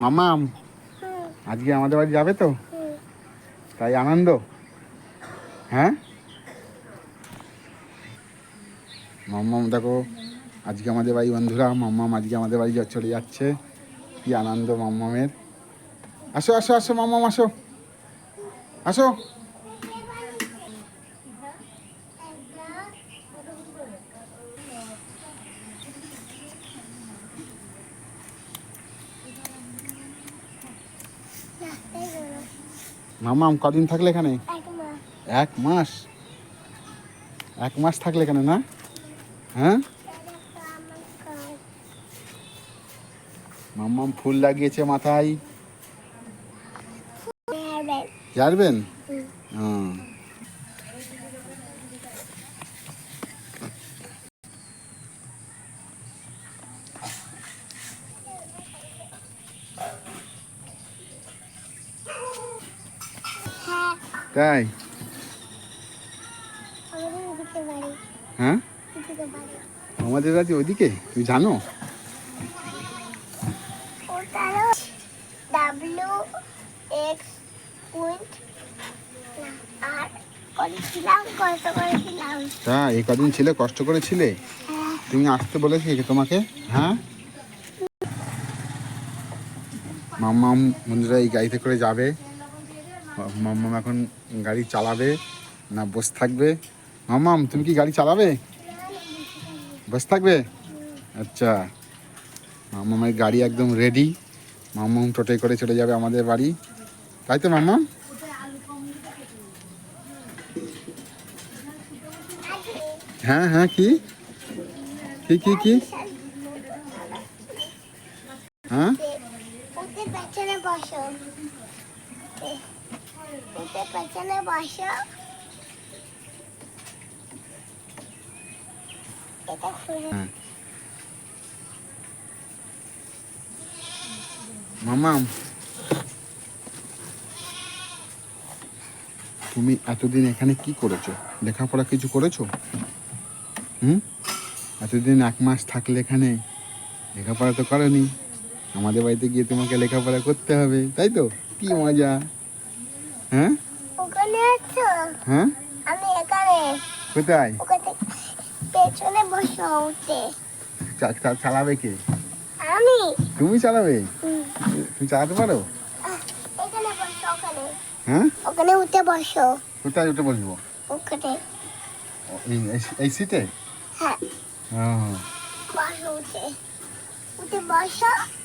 মামাম আজকে আমাদের বাড়ি যাবে তো? তাই আনন্দ? হ্যাঁ? মাম্মাম দেখো, আজকে আমাদের বাড়ি বন্ধুরা মাম্মাম আজকে আমাদের বাড়ি চলে যাচ্ছে। কি আনন্দ মাম্মামের আসো আসো আসো মাম্মাম আসো। আসো। মাম্মাম কদিন থাকলে এখানে? এক মাস। এক মাস? থাকলে এখানে না? হ্যাঁ? মাম্মাম ফুল লাগিয়েছে মাথায়। জানবেন হ্যাঁ তাই? হ্যাঁ? আমাদের রাজ্যে ওইদিকে তুমি জানো? ডাব্লিউ এক্স পয়েন্ট আর তা এই কদিন ছিলে কষ্ট করে ছিলে হ্যাঁ। তুমি আসতে বলেছি তোমাকে? হ্যাঁ? মাম্মাম বন্ধুরা এই গাড়িতে করে যাবে। মাম্মাম এখন গাড়ি চালাবে না বসে থাকবে? মাম্মাম, তুমি কি গাড়ি চালাবে? বসে থাকবে? আচ্ছা। মাম্মামের গাড়ি একদম রেডি মাম্মাম টোটে করে চলে যাবে আমাদের বাড়ি। তাই তো, মাম্মাম? হ্যাঁ হ্যাঁ কি? কি কি কি? হ্যাঁ ওতে পেছনে বসো পেছনে বসো। হ্যাঁ। মামাম তুমি এতদিন এখানে কি করেছ? লেখাপড়া কিছু করেছ? হুম? এতদিন এক মাস থাকলে এখানে লেখাপড়া তো করনি। আমাদের বাড়িতে গিয়ে তোমাকে লেখাপড়া করতে হবে, তাই তো? কি মজা। হ্যাঁ? হ্যাঁ? আমি এখানে। কোথায়? ওখানে পেছনে বসো ওতে। চা- চা- চালাবে কে? আমি। তুমি চালাবে? তুমি চালাতে পারো? এখানে বসো ওখানে। হ্যাঁ? ওখানে উঠে বসো। কোথায় উঠে বসবো? ওখানে। এই সিটে হ্যাঁ। হ্যাঁ বসো উঠে। উঠে বসো।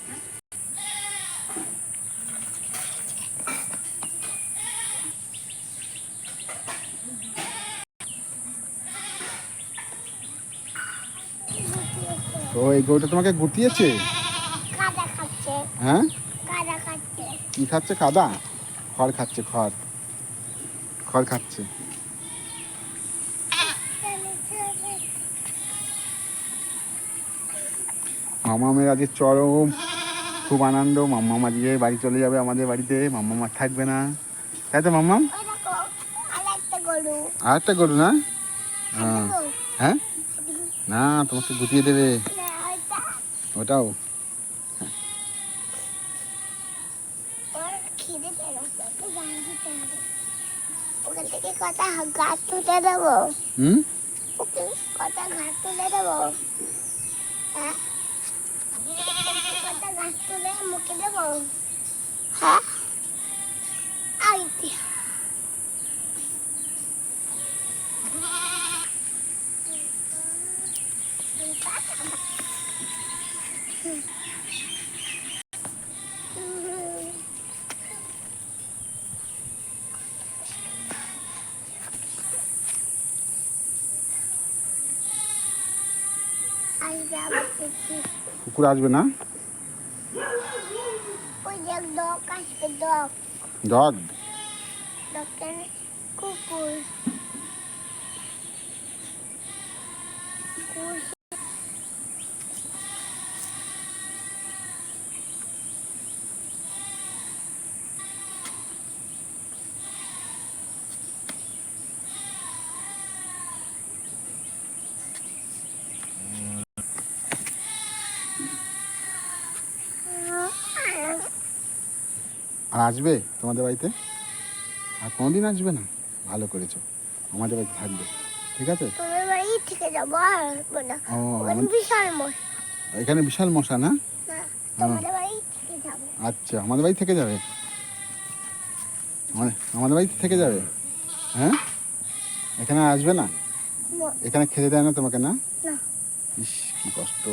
তো এই গরুটা তোমাকে গুটিয়েছে? হ্যাঁ? কি খাচ্ছে? কাদা? খড় খাচ্ছে খড়। খড় খাচ্ছে। মামামের আজকে চরম খুব আনন্দ। মাম্মা আজকে বাড়ি চলে যাবে আমাদের বাড়িতে। মাম্মা আর থাকবে না। তাই তো মাম্মাম? আর একটা গরু। না? হ্যাঁ। হ্যাঁ? না তোমাকে গুটিয়ে দেবে। ওটাও। ওখান থেকে কটা গাছ তুলে দেবো। হুম? ওকে কটা তুলে দেবো। হ্যাঁ? কটা ঘাস তুলে মুখে দেবো। হ্যাঁ আই দিয়া। আসবে আবার দেখি কুকুর আসবে না? ডগ কুকুর। আর আসবে তোমাদের বাড়িতে? আর কোনোদিন আসবে না? ভালো করেছ। আমাদের বাড়িতে থাকবে। ঠিক আছে? এখানে বিশাল মশা না? আচ্ছা আমাদের বাড়ি থেকে যাবে? আমাদের বাড়িতে থেকে যাবে? হ্যাঁ? এখানে আসবে না? এখানে খেতে দেয় না তোমাকে না? না। ইস কি কষ্ট।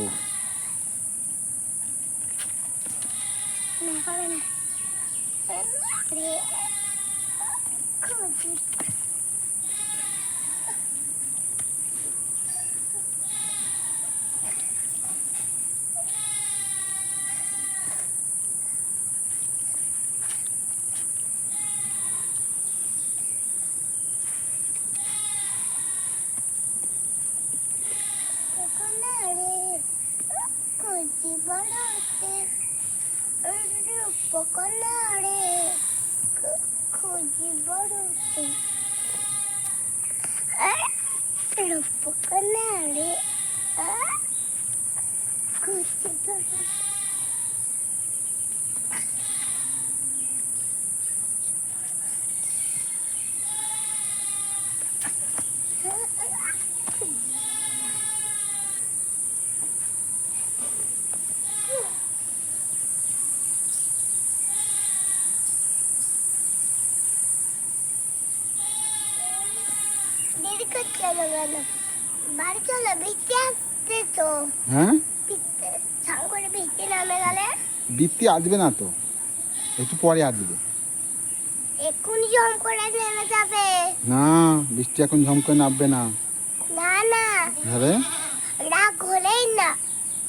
না হবে না আরে, খুঁজি। কোকোনারে, খুঁজি పొకనాడే కుజిబడుతుంది పొకనాడే కుజిబడుతుంది দেরি করছে কেন বাড়ি চলো বৃষ্টি আসছে তো হ্যাঁ বৃষ্টি ছাং করে বৃষ্টি নামে গেলে বৃত্তি আসবে না তো একটু পরে আসবে করে নেমে যাবে না বৃষ্টি এখন ঝম করে নামবে না না না আরে রাগ হলেই না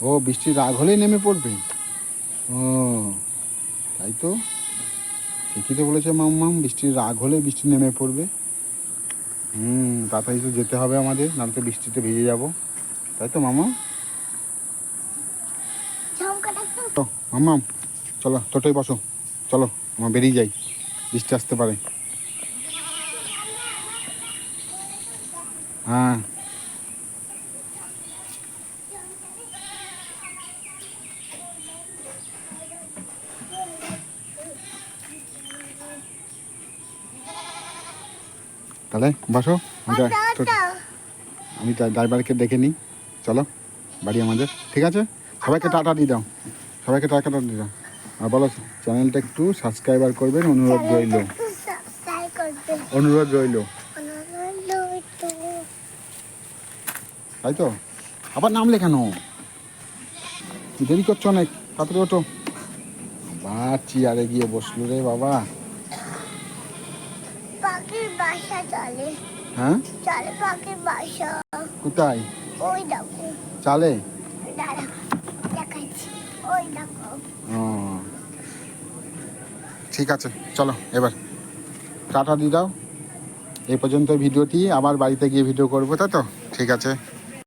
ও বৃষ্টি রাগ হলেই নেমে পড়বে। ও তাই তো? ঠিকই তো বলেছে মাম মাম বৃষ্টির রাগ হলে বৃষ্টি নেমে পড়বে। হুম তাড়াতাড়ি তো যেতে হবে আমাদের নাহলে তো বৃষ্টিতে ভিজে যাব। তাই তো মামা? মামা তো মামা চলো টোটোই বসো। চলো আমার বেরিয়ে যাই। বৃষ্টি আসতে পারে। হ্যাঁ। তাহলে বসো আমি অটো আমি ড্রাইভারকে ডেকে নিই। চলো বাড়ি আমাদের ঠিক আছে? সবাইকে টাটা দিয়ে দাও। সবাইকে টাটা দিয়ে দাও। আর বলো চ্যানেলটা একটু সাবস্ক্রাইবার করবেন অনুরোধ রইল। অনুরোধ রইল। তাই তো? আবার নামলে কেন দেরি করছ অনেক? তাড়াতাড়ি ওঠো। আবার চেয়ারে গিয়ে বসল রে বাবা পাখির বাসা চলে হ্যাঁ? চলে পাখির বাসা। কোথায়? ওই দেখো। চালে? দেখাচ্ছি। ওই দেখো। ও। ঠিক আছে চলো এবার। টাটা দিয়ে দাও। এই পর্যন্ত ভিডিওটি আবার বাড়িতে গিয়ে ভিডিও করব তাই তো? ঠিক আছে।